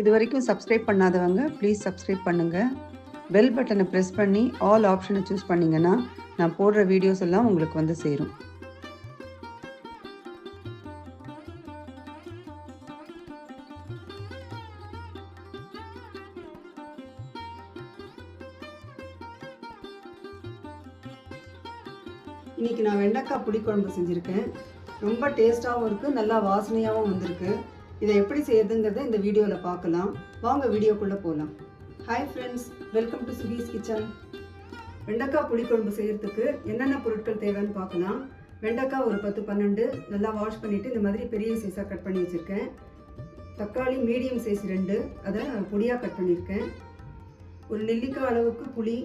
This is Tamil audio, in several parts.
இது வரைக்கும் சப்ஸ்கிரைப் பண்ணாதவங்க ப்ளீஸ் சப்ஸ்கிரைப் பண்ணுங்கள் பெல் பட்டனை ப்ரெஸ் பண்ணி ஆல் ஆப்ஷனை சூஸ் பண்ணிங்கன்னா நான் போடுற வீடியோஸ் எல்லாம் உங்களுக்கு வந்து சேரும். இன்னைக்கு நான் வெண்டைக்காய் புளிக்குழம்பு செஞ்சுருக்கேன். ரொம்ப டேஸ்ட்டாகவும் இருக்குது நல்லா வாசனையாகவும் வந்திருக்கு. இதை எப்படி செய்யறதுங்கிறத இந்த வீடியோவில் பார்க்கலாம். வாங்க வீடியோக்குள்ளே போகலாம் hi friends welcome to Suki's kitchen வெண்டைக்காய் புளிக்குழம்பு செய்கிறதுக்கு என்னென்ன பொருட்கள் தேவைன்னு பார்க்கலாம். வெண்டைக்காய் ஒரு பத்து பன்னெண்டு நல்லா வாஷ் பண்ணிவிட்டு இந்த மாதிரி பெரிய சைஸாக கட் பண்ணி வச்சுருக்கேன். தக்காளி மீடியம் சைஸ் ரெண்டு அதை பொடியாக கட் பண்ணியிருக்கேன். ஒரு நெல்லிக்காய் அளவுக்கு புளி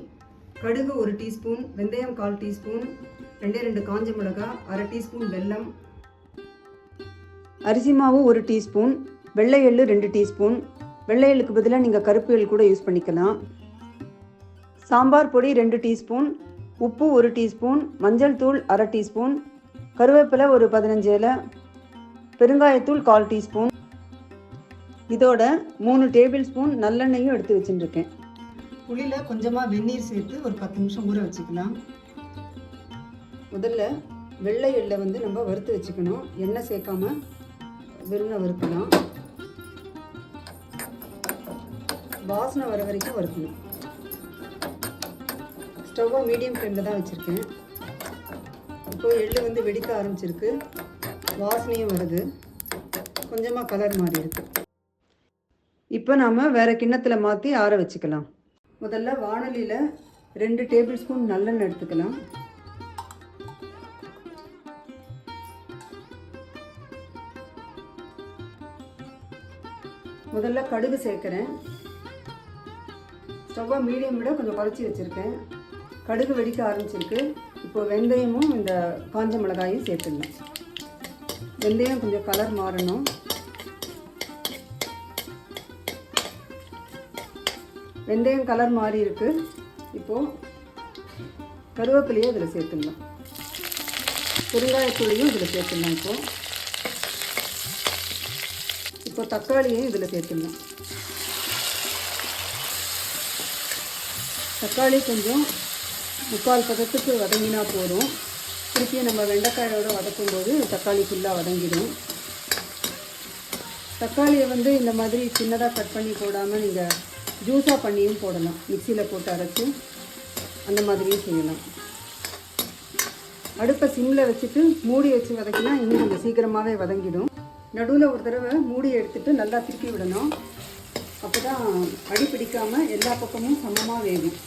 கடுகு ஒரு டீஸ்பூன் வெந்தயம் கால் டீஸ்பூன் ரெண்டே ரெண்டு காஞ்ச மிளகாய் அரை டீஸ்பூன் வெல்லம் அரிசி மாவு ஒரு டீஸ்பூன் வெள்ளை எள்ளு ரெண்டு டீஸ்பூன். வெள்ளை எள்ளுக்கு பதிலாக நீங்கள் கருப்பு எள் கூட யூஸ் பண்ணிக்கலாம். சாம்பார் பொடி ரெண்டு டீஸ்பூன் உப்பு ஒரு டீஸ்பூன் மஞ்சள் தூள் அரை டீஸ்பூன் கருவேப்பிலை ஒரு பதினஞ்சு இலை பெருங்காயத்தூள் கால் டீஸ்பூன். இதோட மூணு டேபிள் ஸ்பூன் நல்லெண்ணெயும் எடுத்து வச்சுட்டுருக்கேன் புளியில் கொஞ்சமாக வெந்நீர் சேர்த்து ஒரு பத்து நிமிஷம் ஊற வச்சுக்கலாம். முதல்ல வெள்ளை எள்ளை வந்து நம்ம வறுத்து வச்சுக்கணும். எண்ணெய் சேர்க்காம வெறும் வறுக்கலாம் வாசனை வர வரைக்கும் வறுக்கணும். ஸ்டவ்வை மீடியம் ஃப்ளேமில் தான் வச்சுருக்கேன். இப்போ எள்ளு வந்து வெடிக்க ஆரம்பிச்சிருக்கு. வாசனையும் வருது. கொஞ்சமாக கலர் மாறி இருக்கு. இப்போ நாம் வேறு கிண்ணத்தில் மாற்றி ஆற வச்சுக்கலாம். முதல்ல வானலியில் ரெண்டு டேபிள் ஸ்பூன் நல்லெண்ணெய் எடுத்துக்கலாம். முதல்ல கடுகு சேர்க்குறேன். ஸ்டவ்வை மீடியம் விட கொஞ்சம் குறைச்சி வச்சுருக்கேன். கடுகு வெடிக்க ஆரம்பிச்சிருக்கு. இப்போ வெந்தயமும் இந்த காஞ்ச மிளகாயும் சேர்த்துடணும். வெந்தயம் கொஞ்சம் கலர் மாறணும். வெந்தயம் கலர் மாறி இருக்கு. இப்போது கருவேப்பிலையும் இதில் சேர்த்துடலாம் பெருங்காயத்தூளையும் இதில் சேர்த்துடலாம் இப்போது இப்போ தக்காளியும் இதில் சேர்த்துடலாம் தக்காளி கொஞ்சம் முக்கால் பதத்துக்கு வதங்கினா போதும். திருப்பியும் நம்ம வெண்டைக்காயோட வதக்கும் போது தக்காளி ஃபுல்லாக வதங்கிடும். தக்காளியை வந்து இந்த மாதிரி சின்னதாக கட் பண்ணி போடாமல் நீங்கள் ஜூஸாக பண்ணியும் போடலாம். மிக்சியில் போட்டு அரைச்சி அந்த மாதிரியும் செய்யலாம். அடுப்பை சிம்மில் வச்சுட்டு மூடி வச்சு வதக்கினா இன்னும் கொஞ்சம் சீக்கிரமாகவே வதங்கிடும். நடுவில் ஒரு தடவை மூடி எடுத்துட்டு நல்லா திருப்பி விடணும். அப்போ தான் அடி பிடிக்காமல் எல்லா பக்கமும் சமமாக வேகும்.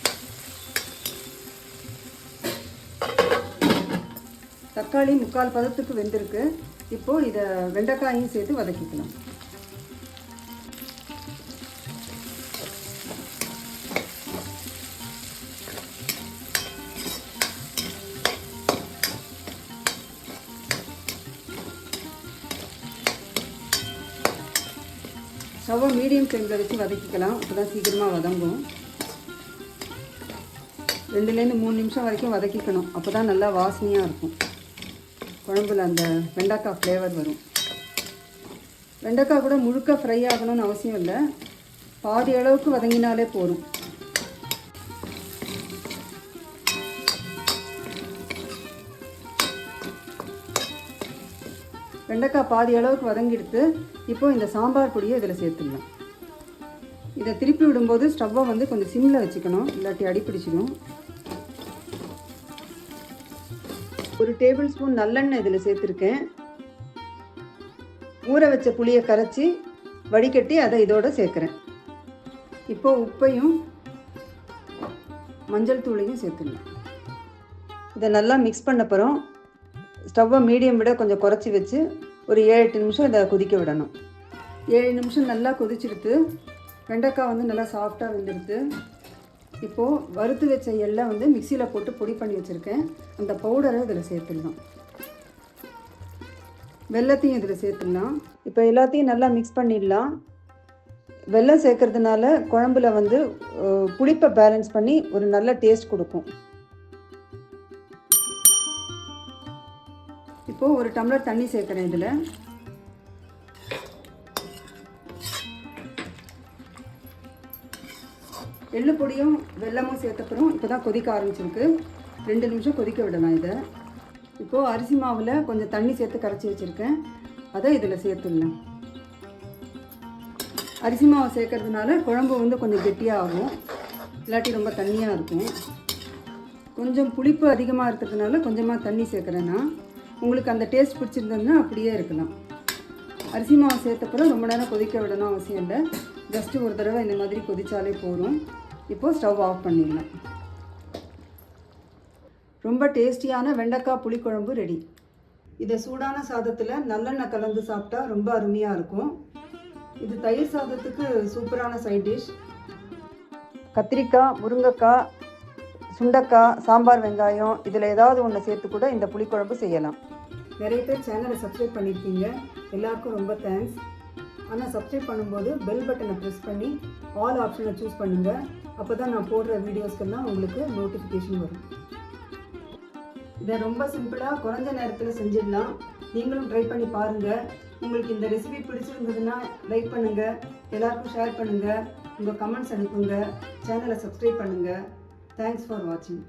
தக்காளி முக்கால் பதத்துக்கு வெந்திருக்கு. இப்போது இதை வெண்டைக்காயும் சேர்த்து வதக்கிக்கலாம். ஸ்டவ்வை மீடியம் ஃப்ளேமில் வச்சு வதக்கிக்கலாம். அப்போ தான் சீக்கிரமாக வதங்கும். ரெண்டுலேருந்து மூணு நிமிஷம் வரைக்கும் வதக்கிக்கணும். அப்போ தான் நல்லா வாசனையாக இருக்கும். குழம்புல அந்த வெண்டைக்காய் ஃப்ளேவர் வரும். வெண்டைக்காய் கூட முழுக்க ஃப்ரை ஆகணும்னு அவசியம் இல்லை. பாதி அளவுக்கு வதங்கினாலே போதும். வெண்டைக்காய் பாதி அளவுக்கு வதங்கிடுத்து இப்போது இந்த சாம்பார் பொடியை இதில் சேர்த்துடலாம். இதை திருப்பி விடும்போது ஸ்டவ்வை வந்து கொஞ்சம் சிம்மில் வச்சுக்கணும் இல்லாட்டி அடிப்பிடிச்சிடும் ஒரு டேபிள் ஸ்பூன் நல்லெண்ணெய் இதில் சேர்த்துருக்கேன். ஊற வச்ச புளியை கரைச்சி வடிகட்டி அதை இதோடு சேர்க்குறேன். இப்போ உப்பையும் மஞ்சள் தூளையும் சேர்த்துடலாம். இதை நல்லா மிக்ஸ் பண்ண ஸ்டவ்வை மீடியம் விட கொஞ்சம் குறைச்சி வச்சு ஒரு ஏழு எட்டு நிமிஷம் இதை கொதிக்க விடணும். ஏழு நிமிஷம் நல்லா கொதிச்சிடுத்து வெண்டைக்காய் வந்து நல்லா சாஃப்டாக வெந்துடுது இப்போது வறுத்து வச்ச எல்லாம் வந்து மிக்சியில் போட்டு பொடி பண்ணி வச்சுருக்கேன். அந்த பவுடரை இதில் சேர்த்துடலாம். வெள்ளத்தையும் இதில் சேர்த்துடலாம். இப்போ எல்லாத்தையும் நல்லா மிக்ஸ் பண்ணிடலாம். வெல்லம் சேர்க்கறதுனால குழம்புல வந்து புளிப்பை பேலன்ஸ் பண்ணி ஒரு நல்ல டேஸ்ட் கொடுக்கும். இப்போது ஒரு டம்ளர் தண்ணி சேர்க்குறேன் இதில். எள்ளு பொடியும் வெல்லமும் சேர்த்தப்புறம் இப்போ தான் கொதிக்க ஆரம்பிச்சிருக்கு. ரெண்டு நிமிஷம் கொதிக்க விடலாம் இதை. இப்போது அரிசி மாவில் கொஞ்சம் தண்ணி சேர்த்து கரைச்சி வச்சுருக்கேன். அதை இதில் சேர்த்துடலாம். அரிசி மாவு சேர்க்கறதுனால குழம்பு வந்து கொஞ்சம் கெட்டியாக ஆகும். இல்லாட்டி ரொம்ப தண்ணியாக இருக்கும். கொஞ்சம் புளிப்பு அதிகமாக இருக்கிறதுனால கொஞ்சமாக தண்ணி சேர்க்குறேன்னா உங்களுக்கு அந்த டேஸ்ட் பிடிச்சிருந்ததுன்னா அப்படியே இருக்கலாம். அரிசி மாவு சேர்த்தப்பறம் ரொம்ப நேரம் கொதிக்க விடணும் அவசியம் இல்லை. ஜஸ்ட்டு ஒரு தடவை இந்த மாதிரி கொதித்தாலே போதும். இப்போது ஸ்டவ் ஆஃப் பண்ணிடலாம். ரொம்ப டேஸ்டியான வெண்டைக்காய் புளிக்குழம்பு ரெடி இதை சூடான சாதத்தில் நல்லெண்ணெய் கலந்து சாப்பிட்டா ரொம்ப அருமையாக இருக்கும். இது தயிர் சாதத்துக்கு சூப்பரான சைட் டிஷ் கத்திரிக்காய் முருங்கைக்காய் சுண்டக்காய் சாம்பார் வெங்காயம் இதில் ஏதாவது ஒன்று சேர்த்து கூட இந்த புளிக்குழம்பு செய்யலாம். நிறைய பேர் சேனலை சப்ஸ்கிரைப் பண்ணியிருக்கீங்க. எல்லாருக்கும் ரொம்ப தேங்க்ஸ் ஆனால் சப்ஸ்கிரைப் பண்ணும்போது பெல் பட்டனை ப்ரெஸ் பண்ணி ஆல் ஆப்ஷனை சூஸ் பண்ணுங்கள் அப்போ தான் நான் போடுற வீடியோஸ்க்கெல்லாம் உங்களுக்கு நோட்டிஃபிகேஷன் வரும். இதை ரொம்ப சிம்பிளாக குறைஞ்ச நேரத்தில் செஞ்சிடலாம். நீங்களும் ட்ரை பண்ணி பாருங்கள் உங்களுக்கு இந்த ரெசிபி பிடிச்சிருந்ததுன்னா லைக் பண்ணுங்கள் எல்லாருக்கும் ஷேர் பண்ணுங்கள் உங்கள் கமெண்ட்ஸ் அனுப்புங்க. சேனலை சப்ஸ்கிரைப் பண்ணுங்கள் தேங்க்ஸ் ஃபார் வாட்சிங்